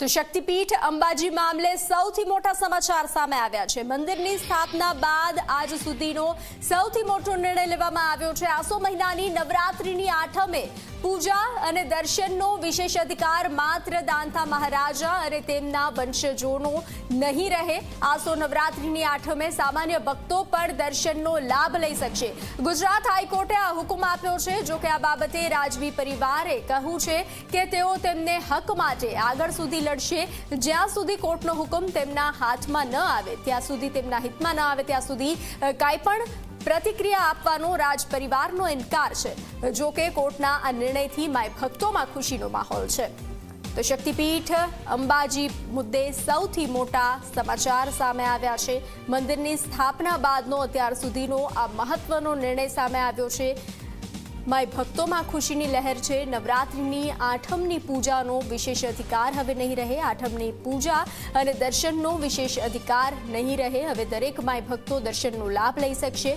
તો શક્તિપીઠ અંબાજી મામલે સૌથી મોટા સમાચાર સામે આવ્યા છે. મંદિરની સ્થાપના બાદ આજ સુધીનો સૌથી મોટો નિર્ણય લેવામાં આવ્યો છે. આસો મહિનાની નવરાત્રિની આઠમે પૂજા અને દર્શનનો વિશેષ અધિકાર માત્ર દાંતા મહારાજા અને તેમના વંશજોનો નહીં રહે. આસો નવરાત્રિની આઠમે સામાન્ય ભક્તો પણ દર્શનનો લાભ લઈ શકશે. ગુજરાત હાઈકોર્ટે આ હુકમ આપ્યો છે. જો કે આ બાબતે રાજવી પરિવારે કહ્યું છે કે તેઓ તેમને હક માટે આગળ સુધી લડશે. જ્યાં સુધી કોર્ટનો હુકમ તેમના હાથમાં ન આવે, ત્યાં સુધી તેમના હિતમાં ન આવે, ત્યાં સુધી કાંઈ પણ પ્રતિક્રિયા આપવાનો રાજ પરિવારનો ઇનકાર છે. જો કોર્ટના આ નિર્ણયથી માય ભક્તોમાં ખુશીનો માહોલ છે. તો શક્તિપીઠ, અંબાજી મુદ્દે સૌથી મોટા સમાચાર સામે આવ્યા છે. મંદિરની સ્થાપના બાદનો અત્યાર સુધીનો આ મહત્વનો નિર્ણય સામે આવ્યો છે. માય ભક્તોમાં ખુશીની લહેર છે. નવરાત્રિની આઠમની પૂજાનો વિશેષ અધિકાર હવે નહીં રહે. આઠમની પૂજા અને દર્શનનો વિશેષ અધિકાર નહીં રહે. હવે દરેક માય ભક્તો દર્શનનો લાભ લઈ શકશે.